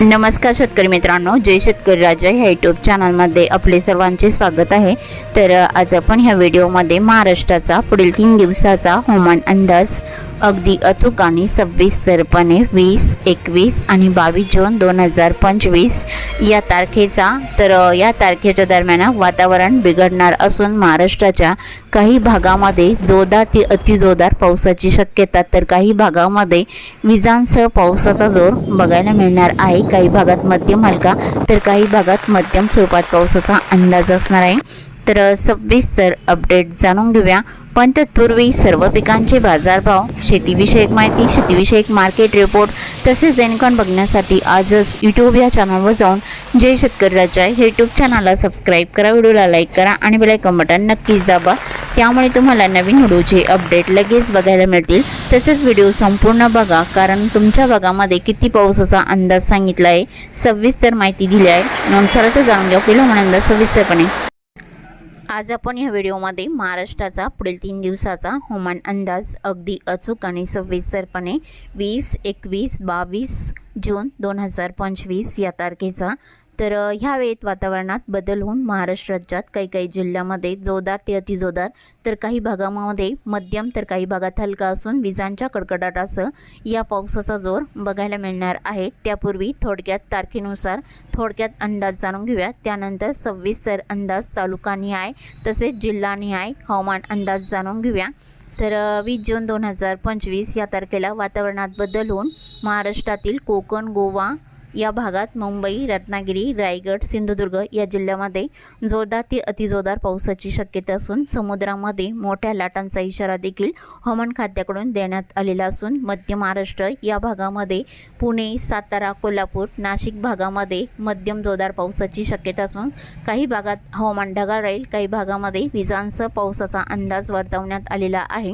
नमस्कार शेतकरी मित्रांनो जय शेतकरी राजा ह्या यूट्यूब चॅनलमध्ये आपले सर्वांचे स्वागत आहे. तर आज आपण ह्या व्हिडिओमध्ये महाराष्ट्राचा पुढील तीन दिवसाचा हवामान अंदाज अगदी अचूक आणि सव्वीस सरपणे वीस एकवीस आणि बावीस जून दोन हजार पंचवीस या तारखेचा तर या तारखेच्या दरम्यान वातावरण बिघडणार असून महाराष्ट्राच्या काही भागामध्ये जोरदार ते अतिजोरदार पावसाची शक्यता तर काही भागामध्ये विजांसह पावसाचा जोर बघायला मिळणार आहे. काही भागात मध्यम हलका तर काही भागात मध्यम स्वरूपात पावसाचा अंदाज असणार आहे. तर सविस्तर अपडेट जाणून घेऊया. पण तत्पूर्वी सर्व पिकांचे बाजारभाव शेतीविषयक माहिती शेतीविषयक मार्केट रिपोर्ट तसेच दैनिकॉन बघण्यासाठी आजच यूट्यूब या चॅनलवर जाऊन जय शेतकरी राजा हे यूट्यूब चॅनलला सबस्क्राईब करा व्हिडिओला लाईक करा आणि बेलायकन बटन नक्कीच दाबा. त्यामुळे तुम्हाला नवीन व्हिडिओचे अपडेट लगेच बघायला मिळतील. तसेच व्हिडिओ संपूर्ण बघा कारण तुमच्या भागामध्ये किती पावसाचा अंदाज सांगितला आहे. सविस्तर माहिती दिली आहे. मग तर जाणून घ्या. पहिला म्हणून अंदाज सविस्तरपणे. आज आपण या व्हिडिओमध्ये महाराष्ट्राचा पुढील तीन दिवसाचा हवामान अंदाज अगदी अचूक आणि सविस्तरपणे वीस एकवीस बावीस जून दोन हजार पंचवीस या तारखेचा तर ह्या वेळेत वातावरणात बदल होऊन महाराष्ट्र राज्यात काही काही जिल्ह्यामध्ये जोरदार ते अतिजोरदार तर काही भागामध्ये मध्यम तर काही भागात हलका असून विजांच्या कडकडाटासह या पावसाचा जोर बघायला मिळणार आहे. त्यापूर्वी थोडक्यात तारखेनुसार थोडक्यात अंदाज जाणून घेऊया. त्यानंतर सविस्तर अंदाज तालुकानिहाय तसेच जिल्हानिहाय हवामान अंदाज जाणून घेऊया. तर वीस जून दोन हजार पंचवीस या तारखेला वातावरणात बदल होऊन महाराष्ट्रातील कोकण गोवा या भागात मुंबई रत्नागिरी रायगड सिंधुदुर्ग या जिल्ह्यामध्ये जोरदार ते अतिजोरदार पावसाची शक्यता असून समुद्रामध्ये मोठ्या लाटांचा इशारा देखील हवामान खात्याकडून देण्यात आलेला असून मध्य महाराष्ट्र या भागामध्ये पुणे सातारा कोल्हापूर नाशिक भागामध्ये मध्यम जोरदार पावसाची शक्यता असून काही भागात हवामान ढगाळ राहील काही भागामध्ये विजांसह पावसाचा अंदाज वर्तवण्यात आलेला आहे.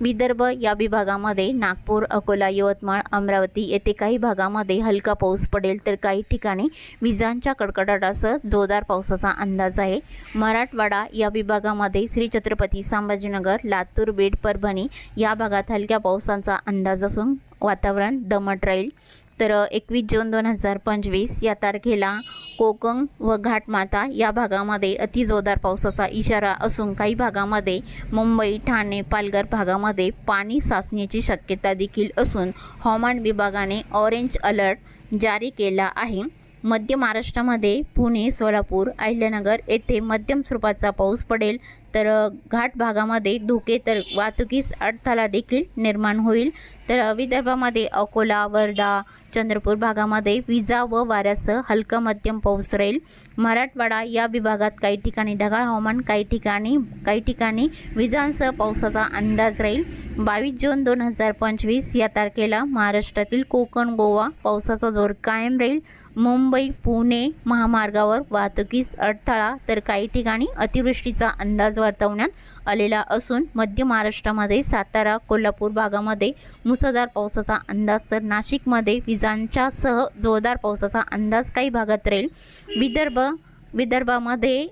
विदर्भ या विभागामध्ये नागपूर अकोला यवतमाळ अमरावती येथे काही भागामध्ये हलका पाऊस पडेल तर काही ठिकाणी विजांच्या कडकडाटासह जोरदार पावसाचा अंदाज आहे. मराठवाडा या विभागामध्ये श्री छत्रपती संभाजीनगर लातूर बीड परभणी या भागात हलक्या पावसाचा अंदाज असून वातावरण दमट राहील. तर एकवीस जून दोन हजार पंचवीस या तारखेला कोकण व घाटमाता या भागामध्ये अतिजोरदार पावसाचा इशारा असून काही भागामध्ये मुंबई ठाणे पालघर भागामध्ये पाणी साचण्याची शक्यता देखील असून हवामान विभागाने ऑरेंज अलर्ट जारी केला आहे. मध्य महाराष्ट्रामध्ये पुणे सोलापूर अहिल्यानगर येथे मध्यम स्वरूपाचा पाऊस पडेल. तर घाट भागामध्ये धोके तर वाहतुकीस अडथळा देखील निर्माण होईल. तर विदर्भामध्ये अकोला वर्धा चंद्रपूर भागामध्ये विजा व वाऱ्यासह हलका मध्यम पाऊस राहील. मराठवाडा या विभागात काही ठिकाणी ढगाळ हवामान काही ठिकाणी काही ठिकाणी विजांसह पावसाचा अंदाज राहील. बावीस जून दोन हजार पंचवीस या तारखेला महाराष्ट्रातील कोकण गोवा पावसाचा जोर कायम राहील. मुंबई पुणे महामार्गावर वाहतुकीस अडथळा तर काही ठिकाणी अतिवृष्टीचा अंदाज वर्तवण्यात आलेला असून मध्य महाराष्ट्रामध्ये सातारा कोल्हापूर भागामध्ये मुसळधार पावसाचा अंदाज तर नाशिकमध्ये विजांच्या सह जोरदार पावसाचा अंदाज काही भागात राहील. विदर्भ विदर्भामध्ये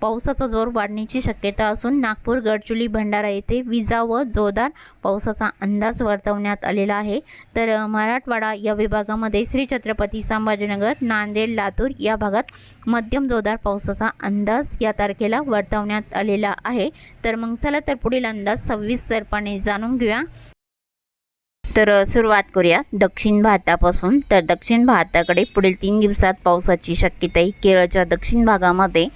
पावसाचा जोर वाढण्याची शक्यता असून नागपूर गडचुली भंडारा येथे विजा व जोरदार पावसाचा अंदाज वर्तवण्यात आलेला आहे. तर मराठवाडा या विभागामध्ये श्री छत्रपती संभाजीनगर नांदेड लातूर या भागात मध्यम जोरदार पावसाचा अंदाज या तारखेला वर्तवण्यात आलेला आहे. तर मग चला तर पुढील अंदाज सविस्तरपणे जाणून घेऊया. तर सुरुवात करूया. दक्षिण भारतापासून. तर दक्षिण भारताकडे पुढील तीन दिवसात पावसाची शक्यता आहे केरळच्या दक्षिण भागामध्ये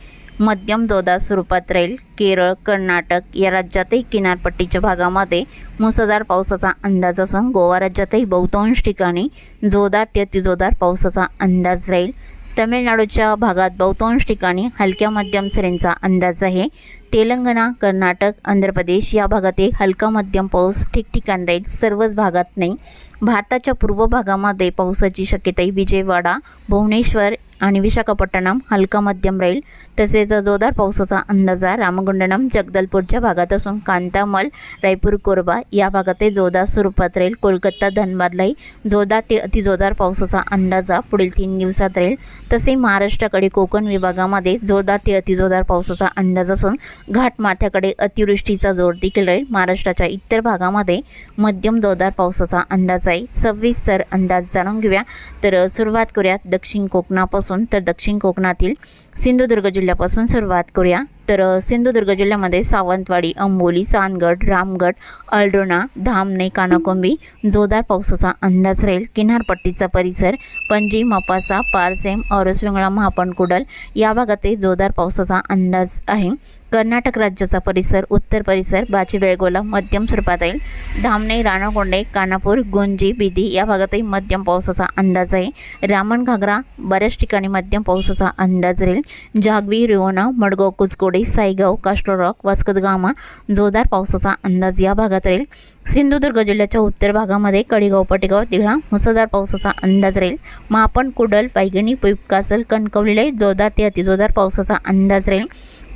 मध्यम दोदा स्वरूपात राहील. केरळ कर्नाटक या राज्यातही किनारपट्टीच्या भागामध्ये मुसळधार पावसाचा अंदाज असून गोवा राज्यातही बहुतांश ठिकाणी जोरदार ते अतिजोरदार पावसाचा अंदाज राहील. तमिळनाडूच्या भागात बहुतांश ठिकाणी हलक्या मध्यम सरींचा अंदाज आहे. तेलंगणा कर्नाटक आंध्र प्रदेश या भागातही हलका मध्यम पाऊस ठिकठिकाण राहील सर्वच भागात नाही. भारताच्या पूर्व भागामध्ये पावसाची शक्यता विजयवाडा भुवनेश्वर आणि विशाखापट्टणम हलका मध्यम राहील. तसेच जोरदार पावसाचा अंदाज रामगुंडनम जगदलपूरच्या भागात असून कांतामल रायपूर कोरबा या भागातही जोरदार स्वरूपात राहील. कोलकाता धनबादलाही जोरदार ते अतिजोरदार पावसाचा अंदाजा पुढील तीन दिवसात राहील. तसे महाराष्ट्राकडे कोकण विभागामध्ये जोरदार ते अतिजोरदार पावसाचा अंदाज असून घाटमाथ्याकडे अतिवृष्टीचा जोर देखील राहील. महाराष्ट्राच्या इतर भागामध्ये मध्यम जोरदार पावसाचा अंदाज आहे. सविस्तर अंदाज जाणून घेऊया. तर सुरुवात करूया दक्षिण कोकणापासून. तर दक्षिण कोकणातील सिंधुदुर्ग जिल्ह्यापासून सुरुवात करूया. तर सिंधुदुर्ग जिल्ह्यामध्ये सावंतवाडी अंबोली सानगड रामगड अल्डोणा धामणे कानाकोंबी जोरदार पावसाचा अंदाज राहील. किनारपट्टीचा परिसर पणजी मपासा पारसेम औरसविंगळा महापणकुडल या भागातही जोरदार पावसाचा अंदाज आहे. कर्नाटक राज्याचा परिसर उत्तर परिसर बाचीबेळगोला मध्यम स्वरूपात राहील. धामणे राणाकोंडे कानापूर गोंजी बिदी या भागातही मध्यम पावसाचा अंदाज आहे. रामण घागरा बऱ्याच ठिकाणी मध्यम पावसाचा अंदाज राहील. जागवी रिओना मडगाव कुचकोडे साईगाव कास्टोरॉक वास्कदगामा जोरदार पावसाचा अंदाज या भागात राहील. सिंधुदुर्ग जिल्ह्याच्या उत्तर भागामध्ये कडेगाव पटेगाव तिघा मुसळधार पावसाचा अंदाज राहील. मापण कुडल पैगणी पिपकासल कणकवलीला जोरदार ते अतिजोरदार पावसाचा अंदाज राहील.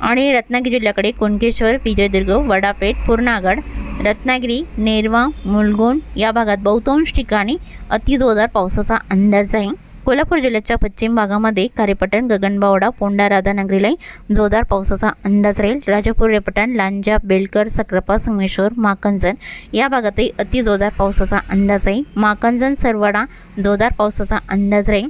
आणि रत्नागिरी जिल्ह्याकडे कुणकेश्वर विजयदुर्ग वडापेठ पूर्णागड रत्नागिरी नेरवा मुलगुण या भागात बहुतांश ठिकाणी अतिजोरदार पावसाचा अंदाज आहे कोल्हापूर जिल्ह्याच्या पश्चिम भागामध्ये खारेपटण गगनबावडा पोंडा राधानगरीला जोरदार पावसाचा अंदाज राहील. राजापूर रेपटण लांजा बेलकर सक्रापा संगमेश्वर माकंजन या भागातही अति जोरदार पावसाचा अंदाज आहे माकंजन सरवाडा जोरदार पावसाचा अंदाज राहील.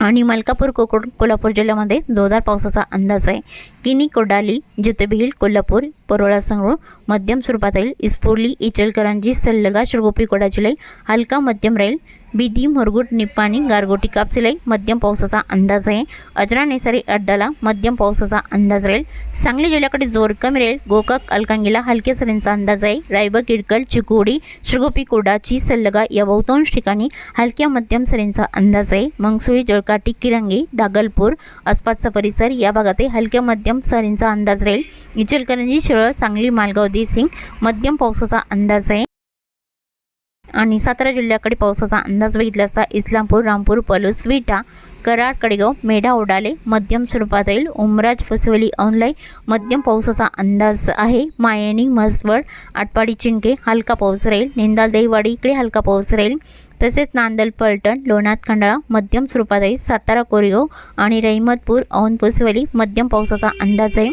आणि मलकापूर कोकण कोल्हापूर जिल्ह्यामध्ये जोरदार पावसाचा अंदाज आहे किनी कोडाली जितबिहिल कोल्हापूर परोळा संगरूळ मध्यम स्वरूपात राहील. इस्फुर्ली इचलकरंजी सल्लगा शिरगोपी कोडा जिल्हे हलका मध्यम राहील. बिदी मुरगुट निप्पाणी गारगोटी कापसिलाई मध्यम पावसाचा अंदाज आहे. अजरा नेसारी अड्डाला मध्यम पावसाचा अंदाज राहील. सांगली जिल्ह्याकडे जोर कमी राहील. गोकाक अलकांगीला हलक्या सरींचा अंदाज आहे. रायबा किडकल चिकोडी श्रीगोपी कोडाची सल्लगा या बहुतांश ठिकाणी हलक्या मध्यम सरींचा अंदाज आहे. मंगसुई जळकाटी किरंगी दागलपूर आसपासचा परिसर या भागातही हलक्या मध्यम सरींचा अंदाज राहील. इचलकरंजी शिरळ सांगली मालगाव देसिंग मध्यम पावसाचा अंदाज आहे. आणि सातारा जिल्ह्याकडे पावसाचा अंदाज बघितला असता इस्लामपूर रामपूर पलूस विटा कराड कडेगाव मेढा ओढाले मध्यम स्वरूपात उमराज फसवली औनलाई मध्यम पावसाचा अंदाज आहे. मायानी म्हसवड आटपाडी चिंके हलका पाऊस राहील निंदाल देवाडी इकडे हलका पाऊस राहील तसेच नांदल पलटण लोणात खंडाळा मध्यम स्वरूपात आहे सातारा कोरेगाव आणि रहिमतपूर औन पुसवली मध्यम पावसाचा अंदाज आहे.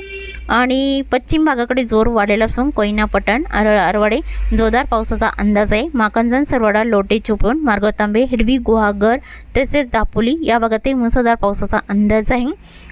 आणि पश्चिम भागाकडे जोर वाढलेला असून कोयना पटण अरळ अरवाडे जोरदार पावसाचा अंदाज आहे. माकंजन सरवाडा लोटे चिपळूण मार्गतांबे हिडवी गुहागर तसेच दापोली या भागात ते मुसळधार पावसाचा अंदाज आहे.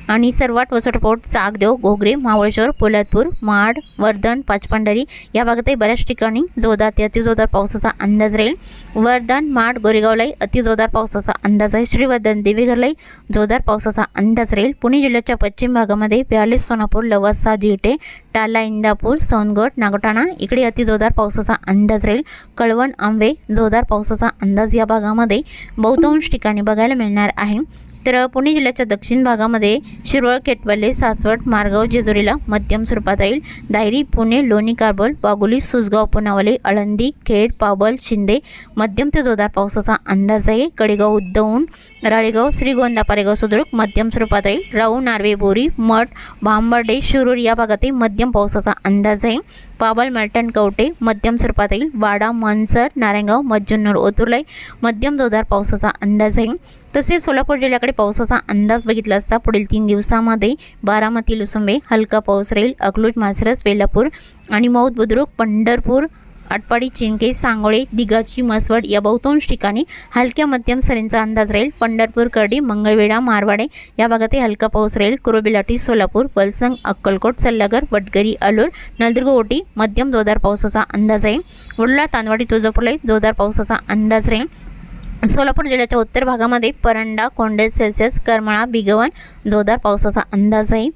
आणि सर्वात वसटपोट चाकदेव घोगरे मावळेश्वर पोलादपूर माड वर्धन पाचपांढरी या भागातही बऱ्याच ठिकाणी जोरदार ते अतिजोरदार पावसाचा अंदाज राहील. वर्धन माड गोरेगावलाही अतिजोरदार पावसाचा अंदाज आहे. श्रीवर्धन देवीघरलाही जोरदार पावसाचा अंदाज राहील. पुणे जिल्ह्याच्या पश्चिम भागामध्ये प्यालेस सोनापूर लवासा जिवटे टाला इंदापूर सोनगड नागोठाणा इकडे अतिजोरदार पावसाचा अंदाज राहील. कळवण आंबे जोरदार पावसाचा अंदाज या भागामध्ये बहुतांश ठिकाणी बघायला मिळणार आहे. तर पुणे जिल्ह्याच्या दक्षिण भागामध्ये शिरोळ केटवले सासवड मारगाव जेजुरीला मध्यम स्वरूपात येईल. दायरी पुणे लोणी काबल वाघोली सुसगाव पुनावले आळंदी खेड पाबल शिंदे मध्यम ते जोरदार पावसाचा अंदाज आहे. कडेगाव उद्दौन राळेगाव श्रीगोंदा पारेगाव सुद्रुक मध्यम स्वरूपात राहील. राऊ नार्वे बोरी मठ भांबर्डे शिरूर या भागातही मध्यम पावसाचा अंदाज आहे. पाबल मलटण कवटे मध्यम स्वरूपात राहील वाडा मनसर नारायणगाव मज्जुन्नूर ओतुर्लाई मध्यम जोरदार पावसाचा अंदाज आहे. तसेच सोलापूर जिल्ह्याकडे पावसाचा अंदाज बघितला असता पुढील तीन दिवसामध्ये बारामती लुसुंबे हलका पाऊस राहील अकलूज मासरस वेल्लापूर आणि मौद बुद्रुक पंढरपूर आटपाडी चिंके सांगोळे दिगाची मसवड या बहुतांश ठिकाणी हलक्या मध्यम सरींचा अंदाज राहील. पंढरपूर कर्डी मंगळवेढा मारवाडे या भागातही हलका पाऊस राहील. कुरोबिलाटी सोलापूर पलसंग अक्कलकोट सल्लागर वडगरी अलूर नलदुर्ग ओटी मध्यम जोरदार पावसाचा अंदाज आहे. वडला तानवाडी तुळजापूरला जोरदार पावसाचा अंदाज राहील. सोलापूर जिल्ह्याच्या उत्तर भागामध्ये परंडा कोंडे सेल्सिअस करमाळा बिगवण जोरदार पावसाचा अंदाज आहे.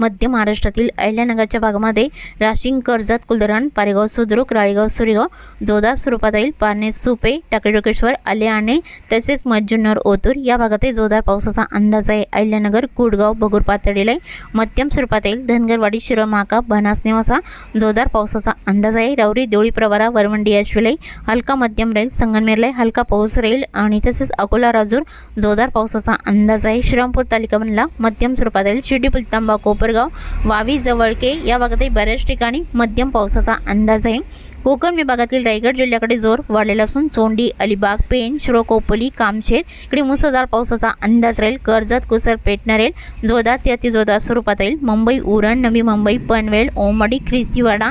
मध्य महाराष्ट्रातील अहिल्यानगरच्या भागामध्ये राशिंग कर्जत कुलधरण पारेगाव सुद्रुक राळेगाव सुरेगाव जोरदार स्वरूपात येईल पारणे सुपे टाकेडोकेश्वर आलेआणे तसेच मज्जुन्नर ओतूर या भागातही जोरदार पावसाचा अंदाज आहे. अहिल्यानगर कुडगाव बगूर पातळीला मध्यम स्वरूपात येईल धनगरवाडी शिरोमाका बनास नेवासा जोरदार पावसाचा अंदाज आहे. रावरी देवळी प्रवारा वरवंडी अश्विलाई हलका मध्यम राहील संगनमेरला हलका पाऊस राहील आणि तसेच अकोला राजूर जोरदार पावसाचा अंदाज आहे. श्रीरामपूर तालुक्यामधला मध्यम स्वरूपात राहील शिर्डी पुलतांबा कोपरगाव वावी जवळके या भागातही बऱ्याच ठिकाणी मध्यम पावसाचा अंदाज आहे. कोकण विभागातील रायगड जिल्ह्याकडे जोर वाढलेला असून चोंडी अलिबाग पेन श्रोकोपली कामशेत इकडे मुसळधार पावसाचा अंदाज राहील. कर्जत कुसर पेटणार राहील जोरदार ते अतिजोरदार स्वरूपात राहील. मुंबई उरण नवी मुंबई पनवेल ओमडी ख्रिस्तीवाडा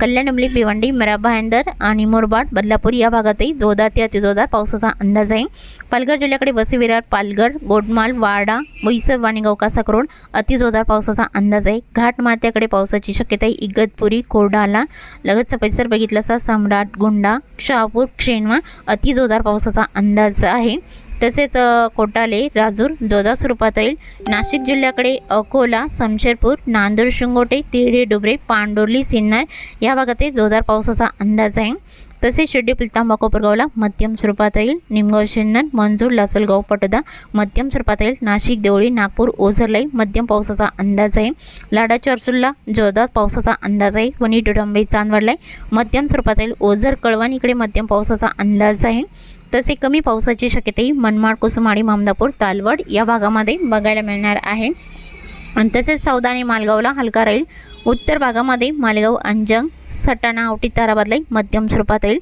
कल्याणमली भिवंडी मराभायंदर आणि मुरबाड बदलापूर या भागातही जोरदार ते अतिजोरदार पावसाचा अंदाज आहे. पालघर जिल्ह्याकडे वसई पालघर गोडमाल वाडा बोईसर वाणीगाव कासाकरोड अतिजोरदार पावसाचा अंदाज आहे. घाटमात्याकडे पावसाची शक्यता आहे इगतपुरी कोरडाला लगतचा परिसर बघितला सांगितलासा सम्राट गुंडा शहापूर क्षेणवा अतिजोरदार पावसाचा अंदाज आहे. तसेच कोटाले राजूर जोरदार स्वरूपात राहील. नाशिक जिल्ह्याकडे अकोला समशेरपूर नांदूर शिंगोटे तिरडे डुबरे पांडोर्ली सिन्नर या भागातील जोरदार पावसाचा अंदाज आहे. तसेच शिर्डी पिलतांबा कोपरगावला मध्यम स्वरूपात येईल निमगाव शिन्नर मंजूर लासलगाव पटोदा मध्यम स्वरूपात येईल नाशिक देवळी नागपूर ओझरलाई मध्यम पावसाचा अंदाज आहे. लाडा चर्चुलला जोरदार पावसाचा अंदाज आहे. वणी डोडंबे चांदवडलाई मध्यम स्वरूपात येईल ओझर कळवण इकडे मध्यम पावसाचा अंदाज आहे. तसे कमी पावसाची शक्यताही मनमाड कुसुमाडी मामदापूर तालवड या भागामध्ये बघायला मिळणार आहे. आणि तसेच सौदा आणि मालगावला हलका राहील. उत्तर भागामध्ये मालेगाव अंजंग सटाणा आवटी ताराबादलाही मध्यम स्वरूपात येईल.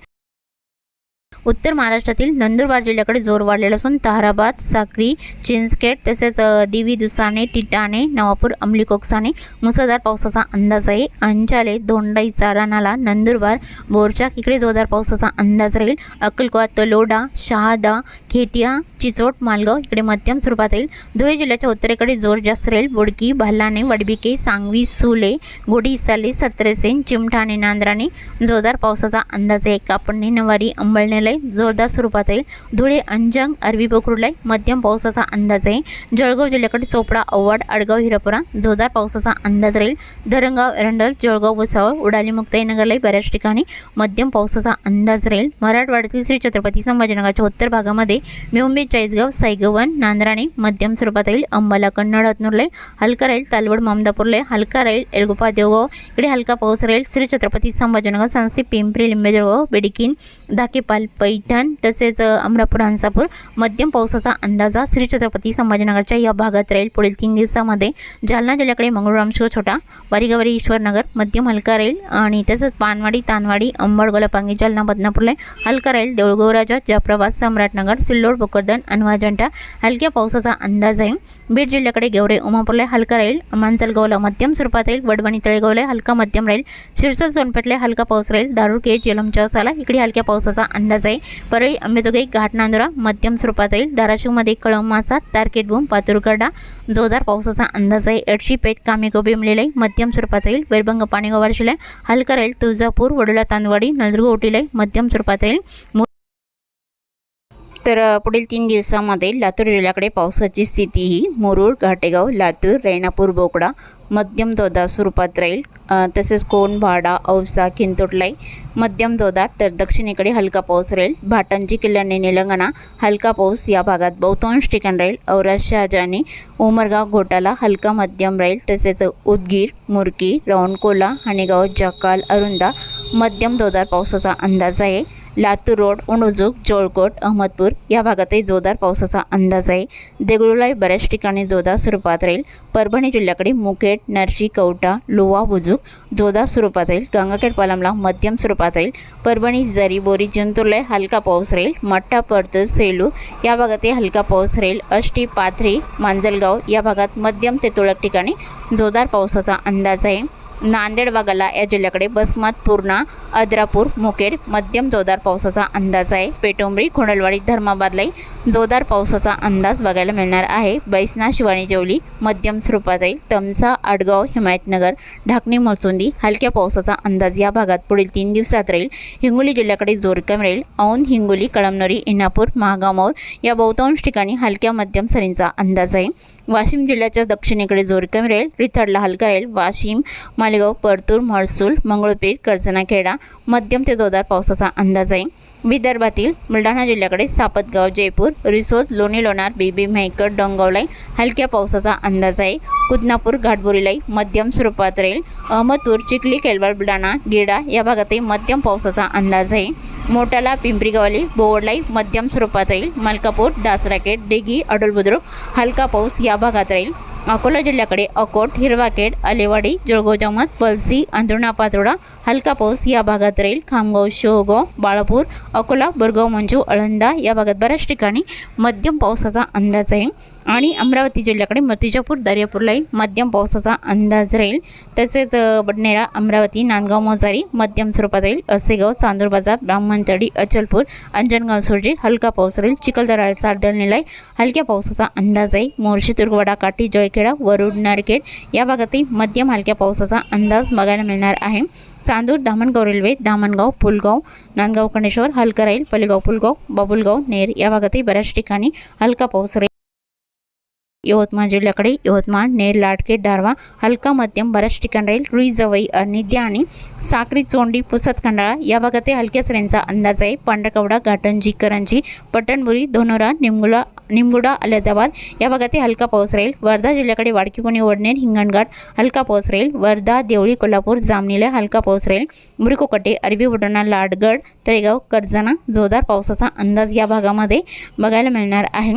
उत्तर महाराष्ट्रातील नंदुरबार जिल्ह्याकडे जोर वाढलेला असून ताहराबाद साक्री चिंचखेड तसेच दिवी दुसाने टिटाणे नवापूर अंमली कोकसाने मुसळधार पावसाचा अंदाज आहे. अंचाले दोंडाई चाराणाला नंदुरबार बोरचाक इकडे जोरदार पावसाचा अंदाज राहील. अक्कलकोवा तलोडा शहादा खेटिया चिचोट मालगाव इकडे मध्यम स्वरूपात राहील. धुळे जिल्ह्याच्या उत्तरेकडे जोर जास्त राहील. बोडकी भालाने वडबिके सांगवी सुले घोडीसाले सत्रेसेन चिमठाणे नांद्राने जोरदार पावसाचा अंदाज आहे. कापडणे नवारी अंबळनेला जोरदार स्वरूपात राहील धुळे अंजंग अरबी पोखरूला मध्यम पावसाचा अंदाज आहे जळगाव जिल्ह्याकडे चोपडा अव्वाड आडगाव हिरापुरा जोरदार पावसाचा अंदाज राहील. धरणगाव एरंडल जळगाव भुसावळ उडाली मुक्ताईनगरलाही बऱ्याच ठिकाणी मध्यम पावसाचा अंदाज राहील. मराठवाड्यातील श्री छत्रपती संभाजीनगरच्या उत्तर भागामध्ये मिळुंबे चाळीसगाव सायगवन नांद्राणे मध्यम स्वरूपात राहील. अंबाला कन्नड हतनूरला हलका राहील. तालवड मामदापूरला हलका राहील. एलगोपा देवगाव इकडे हलका पाऊस राहील. श्री छत्रपती संभाजीनगर सांसी पिंपरी लिंबेजळगाव बेडिकीन धाकेपाल पैठण तसेच अमरापूर हंसापूर मध्यम पावसाचा अंदाजा श्री छत्रपती संभाजीनगरच्या या भागात राहील. पुढील तीन दिवसामध्ये जालना जिल्ह्याकडे मंगळूरामशिव छोटा वारीगावरी ईश्वरनगर मध्यम हलका राहील. आणि तसंच पानवाडी तानवाडी अंबड गोलापांगी जालना बदनापूरला हलका राहील. देऊळगाव राजा सम्राटनगर सिल्लोड भोकरदन अनवाजंटा हलक्या पावसाचा अंदाज आहे. बीड जिल्ह्याकडे गेवरे उमापूरला हलका राहील मांजलगावला मध्यम स्वरूपात राहील वडवणी तळेगावला हलका मध्यम राहील शिरसर सोनपेठला हलका पाऊस राहील दारूर केळ जलम इकडे हलक्या पावसाचा अंदाज आहे. परळी अंबेजोगाई घाट नांदुरा मध्यम स्वरूपात राहील धाराशिवमध्ये कळमासा तारकेटभूम पातुरगडा जोरदार पावसाचा अंदाज आहे. एडशी पेठ कामेगाव बिमलेला मध्यम स्वरूपात राहील वैरभंग पाणीगोवार वारशीला हलका राहील तुळजापूर वडोला तांदवाडी नंदुरगाव ओटीला मध्यम स्वरूपात राहील. तर पुढील तीन दिवसामध्ये लातूर जिल्ह्याकडे पावसाची स्थिती ही मुरुड घाटेगाव लातूर रेणापूर बोकडा मध्यम दोदा स्वरूपात राहील. तसेच कोण भाडा औसा खिंतोटलाई मध्यम दोदा तर दक्षिणेकडे हलका पाऊस राहील. भाटंजी किल्ल्याने निलंगणा हलका पाऊस या भागात बहुतांश ठिकाण राहील. औराज शहाजानी उमरगाव घोटाला हलका मध्यम राहील. तसेच उदगीर मुरकी रावणकोला हाणेगाव जकाल अरुंदा मध्यम दोदार पावसाचा अंदाज आहे. लातूर रोड उणुजूक जोळकोट अहमदपूर या भागातही जोरदार पावसाचा अंदाज आहे. देगलूलाही बऱ्याच ठिकाणी जोरदार स्वरूपात राहील. परभणी जिल्ह्याकडे मुखेड नरशी कवटा लोवा बुजुक जोरदार स्वरूपात राहील. गंगाखेड पालमला मध्यम स्वरूपात राहील. परभणी जरी बोरी जिंतूरला हलका पाऊस राहील. मठ्ठा परतूर सेलू या भागातही हलका पाऊस राहील. अष्टी पाथरी मांजलगाव या भागात मध्यम ते तुरळक ठिकाणी जोरदार पावसाचा अंदाज आहे. नांदेड वाघाला या जिल्ह्याकडे बसमत पूर्णा अद्रापूर मुखेड मध्यम जोरदार पावसाचा अंदाज आहे. पेटोंबरी खोडलवाडी धर्माबादलाही जोरदार पावसाचा अंदाज बघायला मिळणार आहे. बैसना शिवानी जेवली मध्यम स्वरूपात जाईल तमसा आडगाव हिमायतनगर ढाकणी मोसुंदी हलक्या पावसाचा अंदाज या भागात पुढील तीन दिवसात राहील. हिंगोली जिल्ह्याकडे जोर कमी राहील. औंध हिंगोली कळमनुरी इंदापूर महागामौर या बहुतांश ठिकाणी हलक्या मध्यम सरींचा अंदाज आहे. वाशिम जिल्ह्याच्या दक्षिणेकडे जोर कमी राहील. रिथडला हलका राहील. वाशिम मालेगाव परतूर महसूल मंगळपीर कर्जनाखेडा मध्यम ते जोरदार पावसाचा अंदाज आहे. विदर्भातील बुलढाणा जिल्ह्याकडे सापतगाव जयपूर रिसोद लोणी लोणार बीबी मेहकर डोंगावलाई हलक्या पावसाचा अंदाज आहे. कुदनापूर घाटबोरीलाई मध्यम स्वरूपात राहील. अहमदपूर चिखली केलवाल बुलढाणा गेडा या भागातही मध्यम पावसाचा अंदाज आहे. मोटाला पिंपरीगावली बोवडलाई मध्यम स्वरूपात राहील. मलकापूर दासराखेड डेगी अडुलबुद्रुक हलका पाऊस या भागात राहील. अकोला जिल्ह्याकडे अकोट हिरवाकेड आलेवाडी जळगाव जमत पलसी अंधुणा पातोडा हलका पाऊस या भागात राहील खामगाव शेवगाव बाळापूर अकोला बोरगाव मंजू अळंदा या भागात बऱ्याच ठिकाणी मध्यम पावसाचा अंदाज आहे. आणि अमरावती जिल्ह्याकडे मतिजापूर दर्यापूरलाही मध्यम पावसाचा अंदाज राहील. तसेच बडनेरा अमरावती नांदगाव मोजारी मध्यम स्वरूपात राहील. असेगाव चांदूर बाजार ब्राह्मणतडी अचलपूर अंजनगाव सुर्जी हलका पाऊस राहील. चिखलदरा साडलनेलाई हलक्या पावसाचा अंदाज आहे. मोर्शी तुर्गवाडा काठी जळखेडा वरुड नारखेड या भागातही मध्यम हलक्या पावसाचा अंदाज बघायला मिळणार आहे. चांदूर धामणगाव रेल्वे धामणगाव पुलगाव नांदगाव कणेश्वर हलका राहील पलेगाव पुलगाव बाबुलगाव नेर या भागातही बऱ्याच ठिकाणी हलका पाऊस राहील. यवतमाळ जिल्ह्याकडे यवतमाळ नेर लाटके दारवा हलका मध्यम बऱ्याच ठिकाणी राहील. रुई जवई अनिद्या आणि साक्री चोंडी पुसत खंडाळा या भागातही हलक्या सरींचा अंदाज आहे. पांढरकवडा घाटंजी करंजी पटणबुरी धोनोरा निमगुला निमगुडा अलदाबाद या भागातही हलका पाऊस राहील. वर्धा जिल्ह्याकडे वाडकी पुणे वडनेर हिंगणघाट हलका पाऊस राहील. वर्धा देवळी कोल्हापूर जामनीला हलका पाऊस राहील. मुरकोकटे अरबी बुटणा लाडगड तळेगाव कर्जना जोरदार पावसाचा अंदाज या भागामध्ये बघायला मिळणार आहे.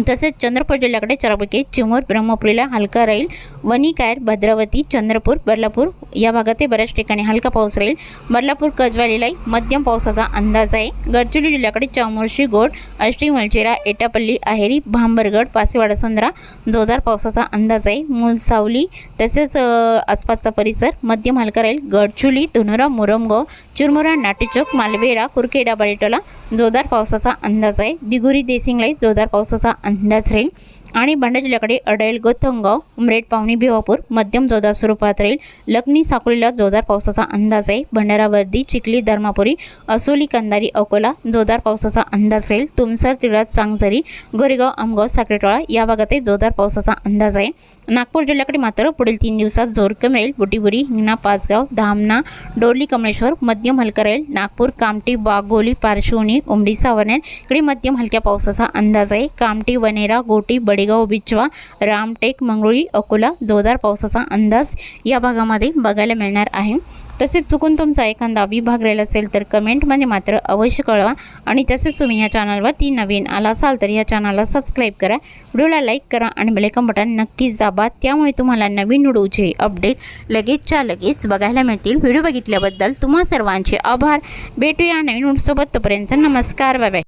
तसेच चंद्रपूर जिल्ह्याकडे चारपैकी चिमूर ब्रह्मपुरीला हलका राहील. वणी कायर भद्रावती चंद्रपूर बदलापूर या भागातही बऱ्याच ठिकाणी हलका पाऊस राहील. बदलापूर कजवालीलाही मध्यम पावसाचा अंदाज आहे. गडचिरोली जिल्ह्याकडे चामोर्शी गोड अष्टी मलचेरा एटापल्ली आहेरी भांबरगड पासेवाडा सुंदरा जोरदार पावसाचा अंदाज आहे. मुलसावली तसेच आसपासचा परिसर मध्यम हलका राहील. गडचुली धुनोरा मुरमगाव चुरमुरा नाटेचौक मालवेरा कुरखेडा बालेटोला जोरदार पावसाचा अंदाज आहे. दिगुरी देसिंगलाई जोरदार पावसाचा अंदाज राहील आणि भांडा जिल्ह्याकडे अडेल गोथंगाव उमरेड पावणी भिवापूर मध्यम जोरदार स्वरूपात राहील. लखनी साकोलीला जोरदार पावसाचा अंदाज आहे. भंडारा वर्दी चिखली धर्मापुरी असोली कंदारी अकोला जोरदार पावसाचा अंदाज राहील. तुमसर तिळात सांगझरी गोरेगाव आमगाव साखरेटोळा या भागातही जोरदार पावसाचा अंदाज आहे. नागपूर जिल्ह्याकडे मात्र पुढील तीन दिवसात जोर कमी राहील. बुटीबुरी हिंगणा पाचगाव धामणा डोरली कमळेश्वर मध्यम हलका राहील. नागपूर कामटी वाघोली पारशिवनी उमडी सावनेर इकडे मध्यम हलक्या पावसाचा अंदाज आहे. कामटी वनेरा गोटी बडेगाव बिचवा रामटेक मंगळी अकोला जोरदार पावसाचा अंदाज या भागामध्ये बघायला मिळणार आहे. तसेच चुकून तुमचा एखादा विभाग राहिला असेल तर कमेंटमध्ये मात्र अवश्य कळवा आणि तसेच तुम्ही या चॅनलवरती नवीन आला असाल तर या चॅनलला सबस्क्राईब करा. व्हिडिओला लाईक करा आणि बेलेकन बटन नक्कीच दाबा. त्यामुळे तुम्हाला नवीन व्हिडिओचे अपडेट लगेचच्या लगेच बघायला मिळतील. व्हिडिओ बघितल्याबद्दल तुम्हा सर्वांचे आभार. भेटूया नवीन व्हिडिओसोबत. तोपर्यंत नमस्कार. Bye bye